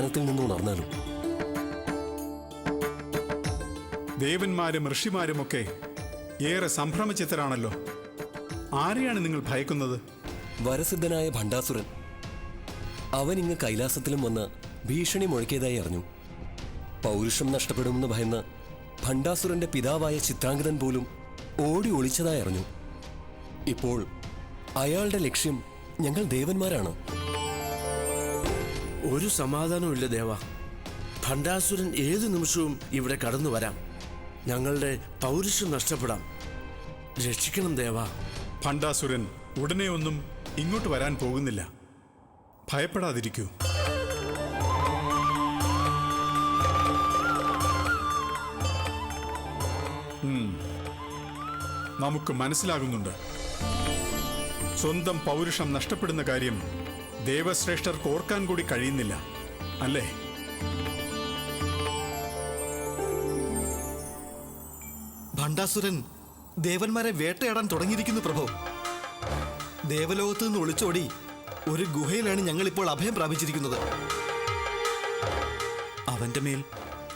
ധ്യാനത്തിൽ നിന്ന് ഉണർന്നാലും. ദേവന്മാരും ഋഷിമാരുമൊക്കെ ഏറെ സംഭ്രമചിത്തരാണല്ലോ. ആരെയാണ് നിങ്ങൾ ഭയക്കുന്നത്? വരസിദ്ധനായ ഭണ്ഡാസുരൻ അവൻ ഇങ്ങ് കൈലാസത്തിലും വന്ന് ഭീഷണി മുഴക്കിയതായി അറിഞ്ഞു. പൗരുഷം നഷ്ടപ്പെടുമെന്ന് ഭയന്ന് ഭണ്ഡാസുരന്റെ പിതാവായ ചിത്രാംഗതൻ പോലും ഓടി ഒളിച്ചതായി അറിഞ്ഞു. ഇപ്പോൾ അയാളുടെ ലക്ഷ്യം ഞങ്ങൾ ദേവന്മാരാണ്. ഒരു സമാധാനവും ഇല്ല ദേവ. ഭണ്ഡാസുരൻ ഏതു നിമിഷവും ഇവിടെ കടന്നു വരാം. ഞങ്ങളുടെ പൗരുഷം നഷ്ടപ്പെടാം. രക്ഷിക്കണം ദേവ. ഭണ്ഡാസുരൻ ഉടനെ ഒന്നും ഇങ്ങോട്ട് വരാൻ പോകുന്നില്ല. ഭയപ്പെടാതിരിക്കൂ. നമുക്ക് മനസ്സിലാകുന്നുണ്ട്. സ്വന്തം പൗരുഷം നഷ്ടപ്പെടുന്ന കാര്യം ദേവശ്രേഷ്ഠർക്ക് ഓർക്കാൻ കൂടി കഴിയുന്നില്ല അല്ലേ? ഭണ്ഡാസുരൻ ദേവന്മാരെ വേട്ടയാടാൻ തുടങ്ങിയിരിക്കുന്നു പ്രഭു. ദേവലോകത്ത് നിന്ന് ഒളിച്ചോടി ഒരു ഗുഹയിലാണ് ഞങ്ങൾ ഇപ്പോൾ അഭയം പ്രാപിച്ചിരിക്കുന്നത്. അവന്റെ മേൽ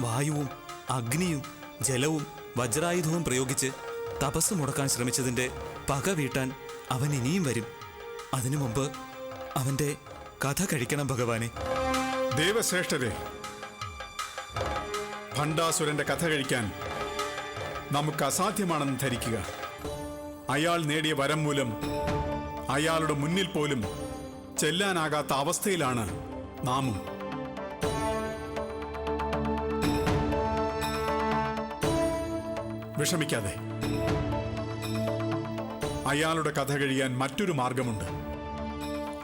വായുവും അഗ്നിയും ജലവും വജ്രായുധവും പ്രയോഗിച്ച് തപസ് മുടക്കാൻ ശ്രമിച്ചതിന്റെ പക വീട്ടാൻ അവൻ ഇനിയും വരും. അതിനു മുമ്പ് അവന്റെ കഥ കഴിക്കണം ഭഗവാനെ. ദേവശ്രേഷ്ഠരെ ഭണ്ഡാസുരന്റെ കഥ കഴിക്കാൻ നമുക്ക് അസാധ്യമാണെന്ന് ധരിക്കുക. അയാൾ നേടിയ വരം മൂലം അയാളുടെ മുന്നിൽ പോലും ചെല്ലാനാകാത്ത അവസ്ഥയിലാണ് നാമും. വിഷമിക്കാതെ. അയാളുടെ കഥ കഴിയാൻ മറ്റൊരു മാർഗമുണ്ട്.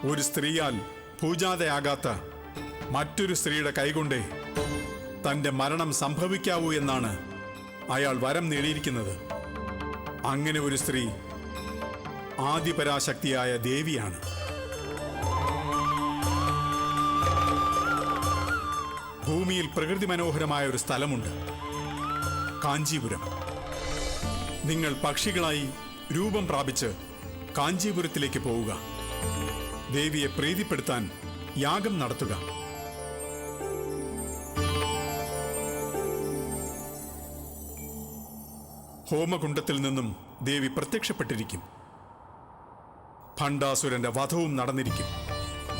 ഒരു സ്ത്രീയാൽ പൂജാതയാകാത്ത മറ്റൊരു സ്ത്രീയുടെ കൈകൊണ്ടേ തന്റെ മരണം സംഭവിക്കാവൂ എന്നാണ് അയാൾ വരം നേടിയിരിക്കുന്നത്. അങ്ങനെ ഒരു സ്ത്രീ ആദിപരാശക്തിയായ ദേവിയാണ്. ഭൂമിയിൽ പ്രകൃതി മനോഹരമായ ഒരു സ്ഥലമുണ്ട്. കാഞ്ചീപുരം. നിങ്ങൾ പക്ഷികളായി രൂപം പ്രാപിച്ച് കാഞ്ചീപുരത്തിലേക്ക് പോവുക. ദേവിയെ പ്രീതിപ്പെടുത്താൻ യാഗം നടത്തുക. ഹോമകുണ്ടത്തിൽ നിന്നും ദേവി പ്രത്യക്ഷപ്പെട്ടിരിക്കും. ഭണ്ഡാസുരന്റെ വധവും നടന്നിരിക്കും.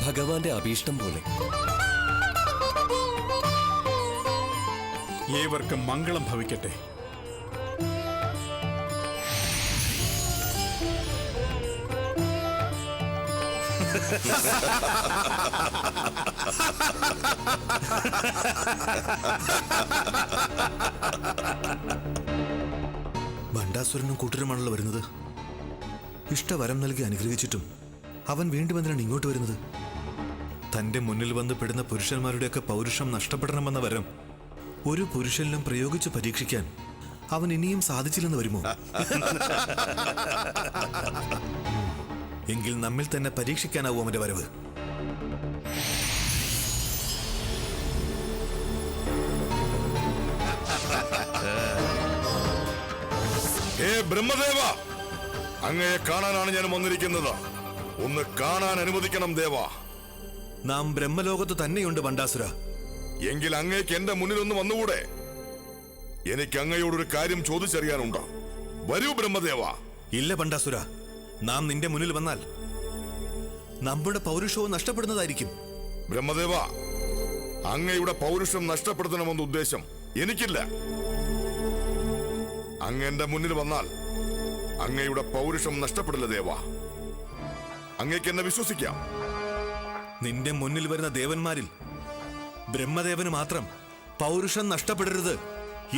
ഭഗവാന്റെ അഭീഷ്ടം പോലെ. ഏവർക്കും മംഗളം ഭവിക്കട്ടെ. ഭണ്ഡാസുരനും കൂട്ടരുമാണല്ലോ വരുന്നത്. ഇഷ്ടവരം നൽകി അനുഗ്രഹിച്ചിട്ടും അവൻ വീണ്ടും എന്തിനാണ് ഇങ്ങോട്ട് വരുന്നത്? തന്റെ മുന്നിൽ വന്ന് പെടുന്ന പുരുഷന്മാരുടെയൊക്കെ പൗരുഷം നഷ്ടപ്പെടണമെന്ന വരം ഒരു പുരുഷനിലും പ്രയോഗിച്ച് പരീക്ഷിക്കാൻ അവൻ ഇനിയും സാധിച്ചില്ലെന്ന് വരുമോ? എങ്കിൽ നമ്മിൽ തന്നെ പരീക്ഷിക്കാനാവും അവന്റെ വരവ്. ബ്രഹ്മദേവ! അങ്ങയെ കാണാനാണ് ഞാൻ വന്നിരിക്കുന്നത്. ഒന്ന് കാണാൻ അനുവദിക്കണം ദേവ. നാം ബ്രഹ്മലോകത്ത് തന്നെയുണ്ട് ബണ്ടാസുര എങ്കിൽ അങ്ങേക്ക് എന്റെ മുന്നിൽ ഒന്ന് വന്നുകൂടെ? എനിക്ക് അങ്ങയോടൊരു കാര്യം ചോദിച്ചറിയാനുണ്ടോ? വരൂ ബ്രഹ്മദേവ. ഇല്ല പണ്ടാസുര നാം നിന്റെ മുന്നിൽ വന്നാൽ നമ്മുടെ പൗരുഷവും നഷ്ടപ്പെടുന്നതായിരിക്കും. ബ്രഹ്മദേവ അങ്ങയുടെ പൗരുഷം നഷ്ടപ്പെടുത്തണമെന്ന ഉദ്ദേശം എനിക്കില്ല. അങ്ങ് എന്റെ മുന്നിൽ വന്നാൽ അങ്ങയുടെ പൗരുഷം നഷ്ടപ്പെടില്ല ദേവ. അങ്ങേക്ക് എന്നെ വിശ്വസിക്കാം. നിന്റെ മുന്നിൽ വരുന്ന ദേവന്മാരിൽ ബ്രഹ്മദേവന് മാത്രം പൗരുഷം നഷ്ടപ്പെടരുത്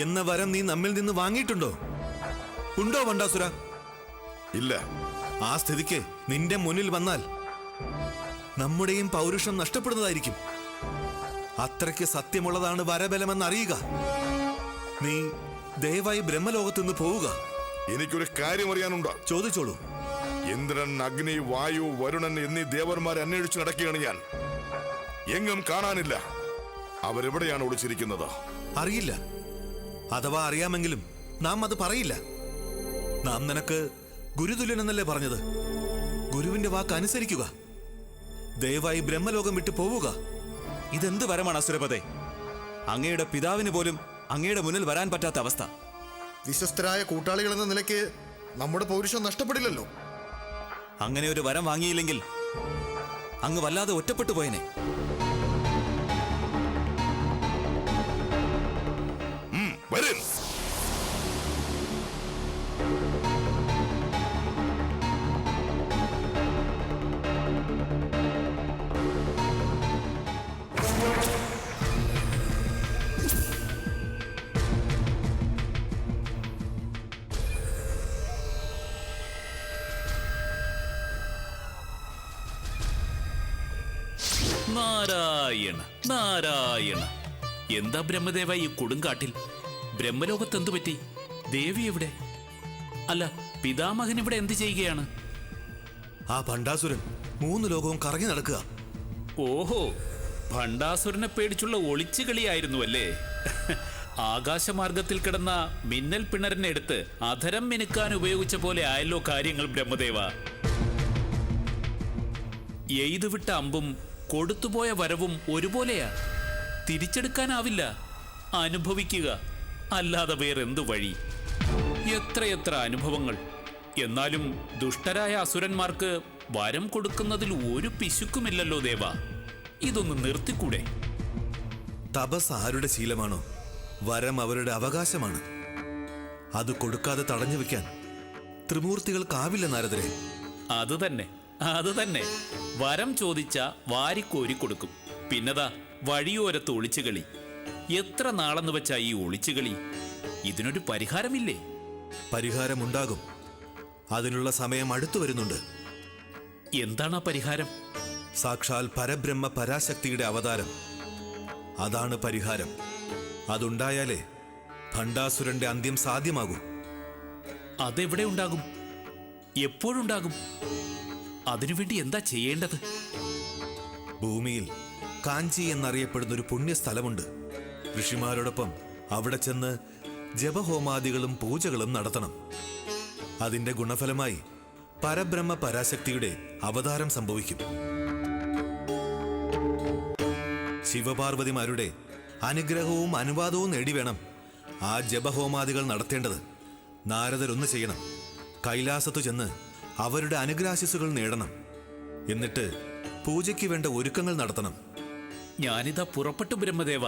എന്ന വരം നീ നമ്മിൽ നിന്ന് വാങ്ങിയിട്ടുണ്ടോ? ഉണ്ടോ വണ്ടാസുര ഇല്ല. ആ സ്ഥിതിക്ക് നിന്റെ മുന്നിൽ വന്നാൽ നമ്മുടെയും പൗരുഷം നഷ്ടപ്പെടുന്നതായിരിക്കും. അത്രയ്ക്ക് സത്യമുള്ളതാണ് വരബലമെന്ന് അറിയുക നീ ദയവായി ബ്രഹ്മലോകത്ത് നിന്ന് പോവുക. എനിക്കൊരു കാര്യം അറിയാനുണ്ടോ? ചോദിച്ചോളൂ. ഇന്ദ്രൻ അഗ്നി വായു വരുണൻ എന്നീ ദേവന്മാരെ അന്വേഷിച്ചു നടക്കുകയാണ് ഞാൻ. എങ്ങും കാണാനില്ല. അവരെവിടെയാണ് ഒളിച്ചിരിക്കുന്നത്? അറിയില്ല. അഥവാ അറിയാമെങ്കിലും നാം അത് പറയില്ല. നാം നിനക്ക് ഗുരുതുല്യനെന്നല്ലേ പറഞ്ഞത്? ഗുരുവിന്റെ വാക്ക് അനുസരിക്കുക. ദയവായി ബ്രഹ്മലോകം വിട്ടു പോവുക. ഇതെന്ത് വരമാണ് അസുരപതേ അങ്ങയുടെ പിതാവിന് പോലും അങ്ങയുടെ മുന്നിൽ വരാൻ പറ്റാത്ത അവസ്ഥ. വിശ്വസ്തരായ കൂട്ടാളികൾ എന്ന നിലയ്ക്ക് നമ്മുടെ പൗരുഷം നഷ്ടപ്പെടില്ലല്ലോ. അങ്ങനെ ഒരു വരം വാങ്ങിയില്ലെങ്കിൽ അങ്ങ് വല്ലാതെ ഒറ്റപ്പെട്ടു പോയനെ. വരും. എന്താ ബ്രഹ്മദേവ ഈ കൊടുങ്കാട്ടിൽ? ബ്രഹ്മലോകത്ത് എന്തു പറ്റി ദേവി എവിടെ? അല്ല പിതാമഹൻ ഇവിടെ എന്ത് ചെയ്യുകയാണ്? ആ ഭണ്ഡാസുരൻ മൂന്ന് ലോകവും കറങ്ങി നടക്കുക. ഓഹോ ഭണ്ഡാസുരനെ പേടിച്ചുള്ള ഒളിച്ചുകളിയായിരുന്നു അല്ലേ ആകാശമാർഗത്തിൽ കിടന്ന മിന്നൽ പിണറിനെ എടുത്ത് അധരം മിനുക്കാൻ ഉപയോഗിച്ച പോലെ ആയല്ലോ കാര്യങ്ങൾ ബ്രഹ്മദേവ. എയ്തുവിട്ട അമ്പും കൊടുത്തുപോയ വരവും ഒരുപോലെയാ. തിരിച്ചെടുക്കാനാവില്ല. അനുഭവിക്കുക. അല്ലാതെ വേറെന്ത് വഴി? എത്രയെത്ര അനുഭവങ്ങൾ. എന്നാലും ദുഷ്ടരായ അസുരന്മാർക്ക് വരം കൊടുക്കുന്നതിൽ ഒരു പിശുക്കുമില്ലല്ലോ ദേവ. ഇതൊന്ന് നിർത്തിക്കൂടെ? തപസ് ആരുടെ ശീലമാണോ? വരം അവരുടെ അവകാശമാണ്. അത് കൊടുക്കാതെ തടഞ്ഞു വെക്കാൻ ത്രിമൂർത്തികൾക്കാവില്ല നാരദരെ. അത് തന്നെ അത് തന്നെ. വരം ചോദിച്ച വാരിക്കോരി കൊടുക്കും. പിന്നതാ വഴിയോരത്ത് ഒളിച്ചുകളി എത്ര നാളെന്ന് വെച്ചാ ഈ ഒളിച്ചുകളി ഇതിനൊരു പരിഹാരമില്ലേ? പരിഹാരമുണ്ടാകും. അതിനുള്ള സമയം അടുത്തു വരുന്നുണ്ട്. എന്താണ് ആ പരിഹാരം? സാക്ഷാൽ പരബ്രഹ്മ പരാശക്തിയുടെ അവതാരം. അതാണ് പരിഹാരം. അതുണ്ടായാലേ ഭണ്ഡാസുരന്റെ അന്ത്യം സാധ്യമാകൂ. അതെവിടെ ഉണ്ടാകും? എപ്പോഴുണ്ടാകും? അതിനുവേണ്ടി എന്താ ചെയ്യേണ്ടത്? ഭൂമിയിൽ കാഞ്ചി എന്നറിയപ്പെടുന്ന ഒരു പുണ്യസ്ഥലമുണ്ട്. ഋഷിമാരോടൊപ്പം അവിടെ ചെന്ന് ജപഹോമാദികളും പൂജകളും നടത്തണം. അതിന്റെ ഗുണഫലമായി പരബ്രഹ്മ പരാശക്തിയുടെ അവതാരം സംഭവിക്കും. ശിവപാർവതിമാരുടെ അനുഗ്രഹവും അനുവാദവും നേടി വേണം ആ ജപഹോമാദികൾ നടത്തേണ്ടത്. നാരദരൊന്ന് ചെയ്യണം. കൈലാസത്തു ചെന്ന് അവരുടെ അനുഗ്രാശിസുകൾ നേടണം. എന്നിട്ട് പൂജയ്ക്ക് വേണ്ട ഒരുക്കങ്ങൾ നടത്തണം. ഞാനിതാ പുറപ്പെട്ടു ബ്രഹ്മദേവ.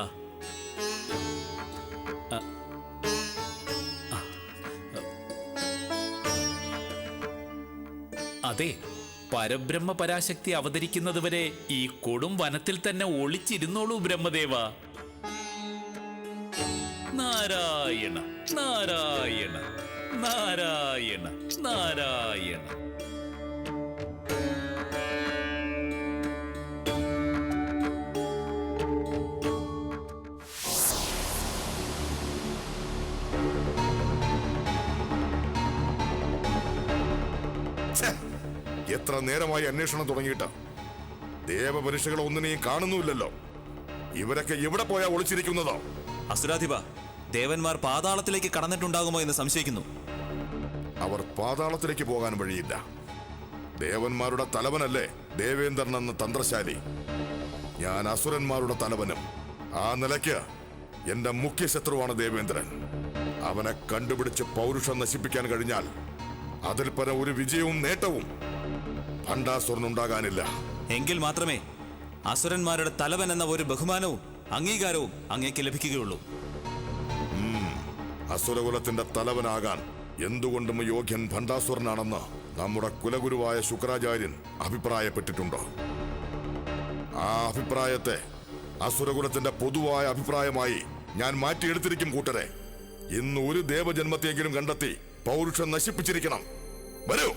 അതെ പരബ്രഹ്മ പരാശക്തി അവതരിക്കുന്നതുവരെ ഈ കൊടും വനത്തിൽ തന്നെ ഒളിച്ചിരുന്നോളൂ ബ്രഹ്മദേവ. നാരായണ നാരായണ നാരായണ നാരായണ. എത്ര നേരമായി അന്വേഷണം തുടങ്ങിയിട്ട്? ദേവപരീക്ഷകൾ ഒന്നിനെയും കാണുന്നുമില്ലല്ലോ. ഇവരൊക്കെ എവിടെ പോയാ ഒളിച്ചിരിക്കുന്നതോ? അസുരാധിപ ദേവന്മാർ പാതാളത്തിലേക്ക് കടന്നിട്ടുണ്ടാകുമോ എന്ന് സംശയിക്കുന്നു. അവർ പാതാളത്തിലേക്ക് പോകാൻ വഴിയില്ല. ദേവന്മാരുടെ തലവനല്ലേ ദേവേന്ദ്രൻ എന്ന തന്ത്രശാലി. ഞാൻ അസുരന്മാരുടെ തലവനും. ആ നിലയ്ക്ക് എന്റെ മുഖ്യ ശത്രുവാണ് ദേവേന്ദ്രൻ. അവനെ കണ്ടുപിടിച്ച് പൗരുഷം നശിപ്പിക്കാൻ കഴിഞ്ഞാൽ അതിൽ പരം ഒരു വിജയവും നേട്ടവും ഭണ്ഡാസുരനുണ്ടാകാനില്ല എങ്കിൽ മാത്രമേ അസുരന്മാരുടെ തലവൻ എന്ന ഒരു ബഹുമാനവും അംഗീകാരവും അങ്ങേക്ക് ലഭിക്കുകയുള്ളൂ. അസുരകുലത്തിന്റെ തലവനാകാൻ എന്തുകൊണ്ടും യോഗ്യൻ ഭണ്ഡാസുരനാണെന്ന് നമ്മുടെ കുലഗുരുവായ ശുക്രാചാര്യൻ അഭിപ്രായപ്പെട്ടിട്ടുണ്ടോ? ആ അഭിപ്രായത്തെ അസുരകുലത്തിന്റെ പൊതുവായ അഭിപ്രായമായി ഞാൻ മാറ്റിയെടുത്തിരിക്കും കൂട്ടരെ. ഇന്ന് ഒരു ദേവജന്മത്തെങ്കിലും കണ്ടെത്തി പൗരുഷം നശിപ്പിച്ചിരിക്കണം. വരൂ!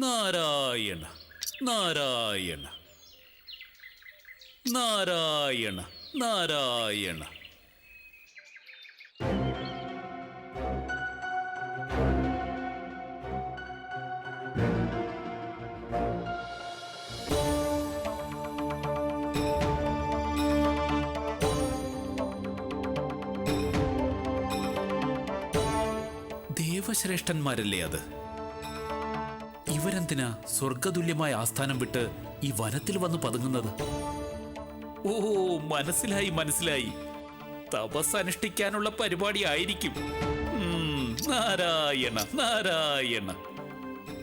നാരായണ നാരായണ. നാരായണ നാരായണ. ദേവശ്രേഷ്ഠന്മാരല്ലേ അത്? ഇവരെന്തിനാ സ്വർഗതുല്യമായ ആസ്ഥാനം വിട്ട് ഈ വനത്തിൽ വന്ന് പതുങ്ങുന്നത്? ഓ മനസ്സിലായി മനസ്സിലായി. തപസ് അനുഷ്ഠിക്കാനുള്ള പരിപാടി ആയിരിക്കും. നാരായണ നാരായണ.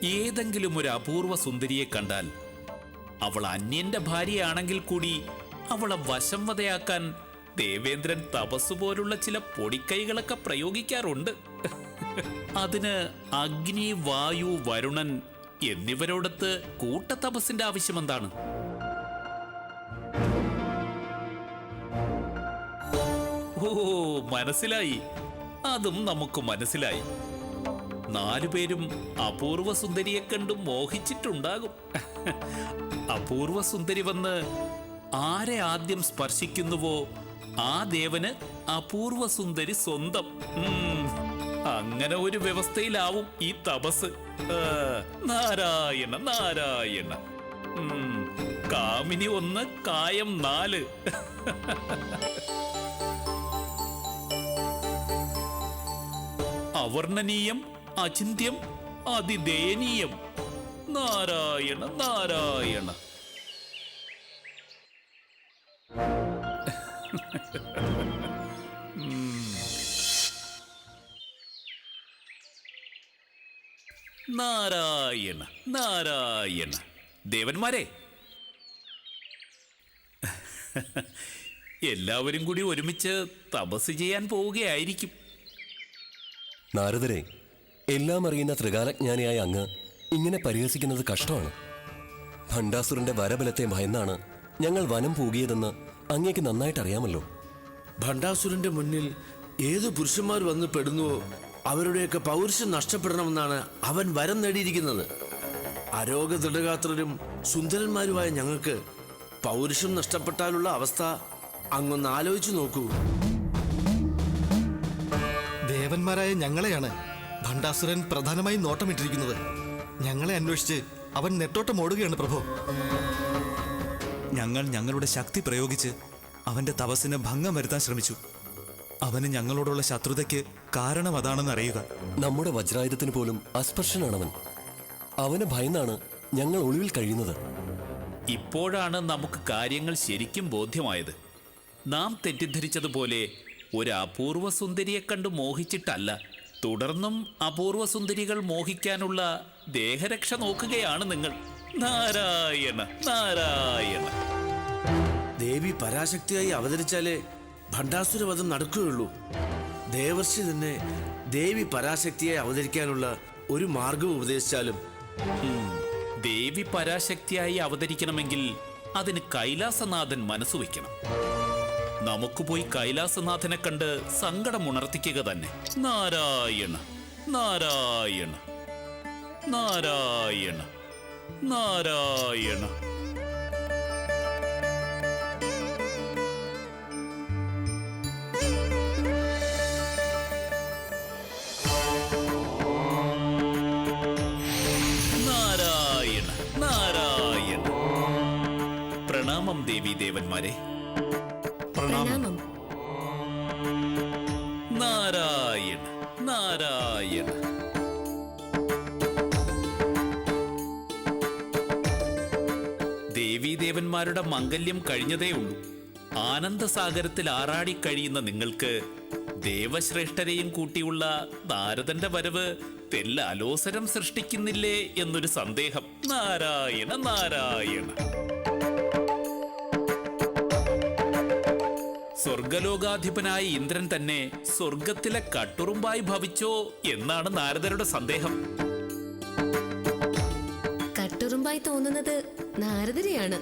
ഏതെങ്കിലും ഒരു അപൂർവ സുന്ദരിയെ കണ്ടാൽ അവൾ അന്യന്റെ ഭാര്യയാണെങ്കിൽ കൂടി അവളെ വശംവതയാക്കാൻ ദേവേന്ദ്രൻ തപസ് പോലുള്ള ചില പൊടിക്കൈകളൊക്കെ പ്രയോഗിക്കാറുണ്ട്. അതിന് അഗ്നി വായു വരുണൻ എന്നിവരോടൊത്ത് ആവശ്യം എന്താണ് ഓ മനസ്സിലായി. അതും നമുക്ക് മനസ്സിലായി. നാലുപേരും അപൂർവ സുന്ദരിയെ കണ്ടും മോഹിച്ചിട്ടുണ്ടാകും. അപൂർവ സുന്ദരി വന്ന് ആരെ ആദ്യം സ്പർശിക്കുന്നുവോ? ആ ദേവന് അപൂർവ സുന്ദരി സ്വന്തം. അങ്ങനെ ഒരു വ്യവസ്ഥയിലാവും ഈ തപസ്. നാരായണ നാരായണ. കാമിനി ഒന്ന് കായം നാല്. അവർണനീയം അചിന്യം അതിദയനീയം. നാരായണ നാരായണ. ഉം. നാരായണ നാരായണ. ദേവന്മാരെ. എല്ലാവരും കൂടി ഒരുമിച്ച് തപസ് ചെയ്യാൻ പോവുകയായിരിക്കും. നാരദരെ എല്ലാം അറിയുന്ന ത്രികാലജ്ഞാനിയായ അങ്ങ് ഇങ്ങനെ പരിഹസിക്കുന്നത് കഷ്ടമാണ്. ഭണ്ഡാസുരന്റെ വരബലത്തെ ഭയന്നാണ് ഞങ്ങൾ വനം പോകിയതെന്ന് അങ്ങേക്ക് നന്നായിട്ട് അറിയാമല്ലോ ഭണ്ഡാസുരന്റെ മുന്നിൽ ഏത് പുരുഷന്മാർ വന്ന് പെടുന്നുവോ അവരുടെയൊക്കെ പൗരുഷം നഷ്ടപ്പെടണമെന്നാണ് അവൻ വരം നേടിയിരിക്കുന്നത്. അരോഗ ദൃഢഗാത്രരും സുന്ദരന്മാരുമായ ഞങ്ങൾക്ക് പൗരുഷം നഷ്ടപ്പെട്ടാലുള്ള അവസ്ഥ അങ്ങൊന്ന് ആലോചിച്ചു നോക്കൂ. ദേവന്മാരായ ഞങ്ങളെയാണ് ഭണ്ഡാസുരൻ പ്രധാനമായും നോട്ടമിട്ടിരിക്കുന്നത്. ഞങ്ങളെ അന്വേഷിച്ച് അവൻ നെട്ടോട്ടം ഓടുകയാണ് പ്രഭു. ഞങ്ങൾ ഞങ്ങളുടെ ശക്തി പ്രയോഗിച്ച് അവന്റെ തപസ്സിന് ഭംഗം വരുത്താൻ ശ്രമിച്ചു. അവന് ഞങ്ങളോടുള്ള ശത്രുതയ്ക്ക് കാരണം അതാണെന്ന് അറിയുക നമ്മുടെ വജ്രായുധത്തിന് പോലും അസ്പർശനാണവൻ. അവന് ഭയന്നാണ് ഞങ്ങൾ ഒളിവിൽ കഴിയുന്നത്. ഇപ്പോഴാണ് നമുക്ക് കാര്യങ്ങൾ ശരിക്കും ബോധ്യമായത്. നാം തെറ്റിദ്ധരിച്ചതുപോലെ ഒരു അപൂർവ സുന്ദരിയെ കണ്ട് മോഹിച്ചിട്ടല്ല. തുടർന്നും അപൂർവ സുന്ദരികൾ മോഹിക്കാനുള്ള ദേഹരക്ഷ നോക്കുകയാണ് നിങ്ങൾ. നാരായണ നാരായണ. ദേവി പരാശക്തിയായി അവതരിച്ചാലേ ഭണ്ഡാസുരവധം നടക്കുകയുള്ളൂ. ദേവർഷി തന്നെ ദേവി പരാശക്തിയെ അവതരിക്കാനുള്ള ഒരു മാർഗം ഉപദേശിച്ചാലും. ദേവി പരാശക്തിയായി അവതരിക്കണമെങ്കിൽ അതിന് കൈലാസനാഥൻ മനസ്സ് വയ്ക്കണം. നമുക്ക് പോയി കൈലാസനാഥനെ കണ്ട് സങ്കടം ഉണർത്തിക്കുക തന്നെ. നാരായണ നാരായണ നാരായണ നാരായണ. ദേവന്മാരെ. പ്രണാമം. നാരായണ നാരായണ. ദേവീദേവന്മാരുടെ മംഗല്യം കഴിഞ്ഞതേ ഉള്ളൂ. ആനന്ദസാഗരത്തിൽ ആറാടി കഴിയുന്ന നിങ്ങൾക്ക് ദേവശ്രേഷ്ഠരെയും കൂട്ടിയുള്ള നാരദന്റെ വരവ് തെല്ല അലോസരം സൃഷ്ടിക്കുന്നില്ലേ എന്നൊരു സന്ദേഹം. നാരായണ നാരായണ. സ്വർഗലോകാധിപനായ ഇന്ദ്രൻ തന്നെ സ്വർഗത്തിലെ കട്ടുറുമ്പായി ഭവിച്ചോ എന്നാണ് നാരദരുടെ സന്ദേഹം. കട്ടുറുമ്പായി തോന്നുന്നത് നാരദരെയാണ്.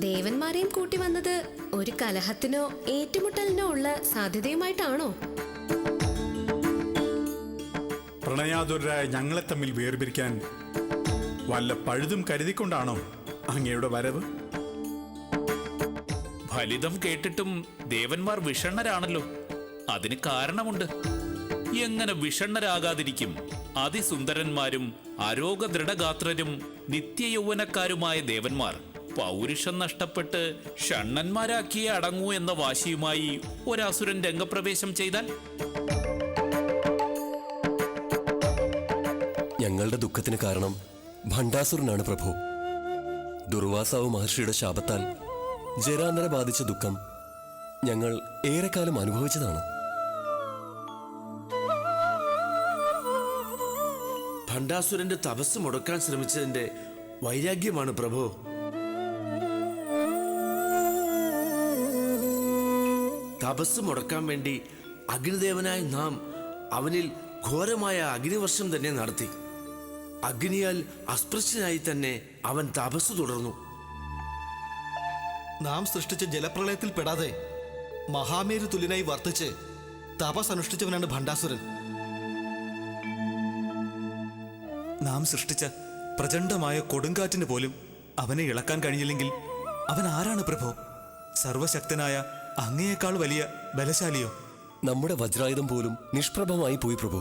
ദേവന്മാരെയും കൂട്ടി വന്നത് ഒരു കലഹത്തിനോ ഏറ്റുമുട്ടലിനോ ഉള്ള സാധ്യതയുമായിട്ടാണോ? പ്രണയാതുരായ ഞങ്ങളെ തമ്മിൽ വേർപിരിക്കാൻ വല്ല പഴുതും കരുതിക്കൊണ്ടാണോ അങ്ങയുടെ വരവ്? ഫലിതം കേട്ടിട്ടും ദേവന്മാർ വിഷണ്ണരാണല്ലോ. അതിന് കാരണമുണ്ട്. എങ്ങനെ വിഷണ്ണരാകാതിരിക്കും? അതിസുന്ദരന്മാരും അരോഗ ദൃഢഗാത്രരും നിത്യയൗവനക്കാരുമായ ദേവന്മാർ പൗരുഷം നഷ്ടപ്പെട്ട് ഷണ്ണന്മാരാക്കിയേ അടങ്ങൂ എന്ന വാശിയുമായി ഒരാസുരൻ രംഗപ്രവേശം ചെയ്താൽ? ഞങ്ങളുടെ ദുഃഖത്തിന് കാരണം ഭണ്ഡാസുരനാണ് പ്രഭു. ദുർവാസാവ് മഹർഷിയുടെ ശാപത്താൽ ജരാന്തര ബാധിച്ച ദുഃഖം ഞങ്ങൾ ഏറെക്കാലം അനുഭവിച്ചതാണ്. ഭണ്ഡാസുരന്റെ തപസ് മുടക്കാൻ ശ്രമിച്ചതിന്റെ വൈരാഗ്യമാണ് പ്രഭു. തപസ് മുടക്കാൻ വേണ്ടി അഗ്നിദേവനായ നാം അവനിൽ ഘോരമായ അഗ്നിവർഷം തന്നെ നടത്തി. അഗ്നിയാൽ അസ്പൃശ്യനായി തന്നെ അവൻ തപസ് തുടർന്നു. നാം സൃഷ്ടിച്ച ജലപ്രളയത്തിൽ പെടാതെ മഹാമേരു തുല്യനായി വർത്തിച്ച് തപസ് അനുഷ്ഠിച്ചവനാണ് ഭണ്ഡാസുരൻ. നാം സൃഷ്ടിച്ച പ്രചണ്ഡമായ കൊടുങ്കാറ്റിന് പോലും അവനെ ഇളക്കാൻ കഴിഞ്ഞില്ലെങ്കിൽ അവൻ ആരാണ് പ്രഭോ? സർവശക്തനായ അങ്ങയേക്കാൾ വലിയ ബലശാലിയോ? നമ്മുടെ വജ്രായുധം പോലും നിഷ്പ്രഭമായി പോയി പ്രഭു.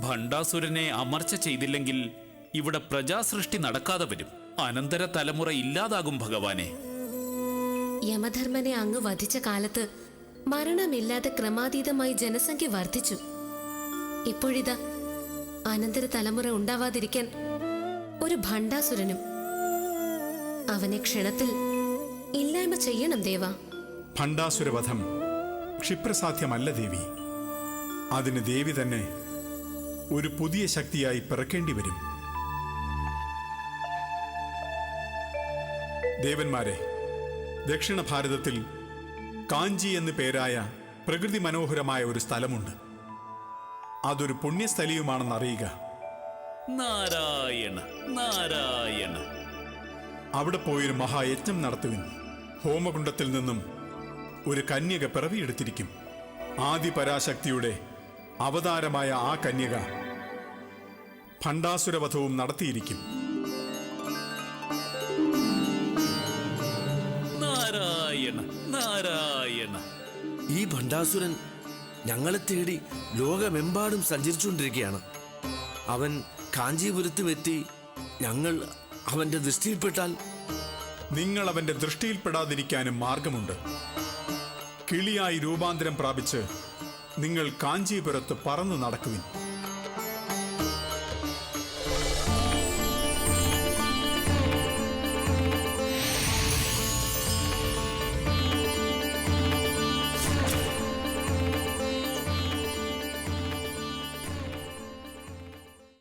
ഭണ്ഡാസുരനെ അമർച്ച ചെയ്തില്ലെങ്കിൽ ഇവിടെ പ്രജാസൃഷ്ടി നടക്കാതെ വരും അനന്തര തലമുറ ഇല്ലാതാകും ഭഗവാനെ. യമധർമ്മനെ അങ്ങ് വധിച്ച കാലത്ത് മരണമില്ലാതെ ക്രമാതീതമായി ജനസംഖ്യ വർദ്ധിച്ചു. ഇപ്പോഴിതാ അനന്തര തലമുറ ഉണ്ടാവാതിരിക്കാൻ ഒരു ഭണ്ഡാസുരനും അവനെ ക്ഷണത്തിൽ ഇല്ലായ്മ ചെയ്യണം ദേവ. ഭണ്ഡാസുരവധം ക്ഷിപ്രസാധ്യമല്ല ദേവി. അതിന് ദേവി തന്നെ ഒരു പുതിയ ശക്തിയായി പിറക്കേണ്ടി വരും. ദേവന്മാരെ ദക്ഷിണ ഭാരതത്തിൽ കാഞ്ചി എന്ന് പേരായ പ്രകൃതി മനോഹരമായ ഒരു സ്ഥലമുണ്ട്. അതൊരു പുണ്യസ്ഥലിയുമാണെന്ന് അറിയുക. നാരായണ നാരായണ. അവിടെ പോയൊരു മഹായജ്ഞം നടത്തുവിൻ. ഹോമകുണ്ടത്തിൽ നിന്നും ഒരു കന്യക പിറവിയെടുത്തിരിക്കും ആദി പരാശക്തിയുടെ അവതാരമായ ആ കന്യക ഭണ്ഡാസുരവധവും നടത്തിയിരിക്കും. നാരായണ. ഈ ഭണ്ഡാസുരൻ ഞങ്ങളെ തേടി ലോകമെമ്പാടും സഞ്ചരിച്ചുകൊണ്ടിരിക്കുകയാണ്. അവൻ കാഞ്ചീപുരത്തും എത്തി ഞങ്ങൾ അവന്റെ ദൃഷ്ടിയിൽപ്പെട്ടാൽ നിങ്ങൾ അവന്റെ ദൃഷ്ടിയിൽപ്പെടാതിരിക്കാനും മാർഗമുണ്ട്. കിളിയായി രൂപാന്തരം പ്രാപിച്ച് നിങ്ങൾ കാഞ്ചീപുരത്ത് പറന്നു നടക്കുവിൻ.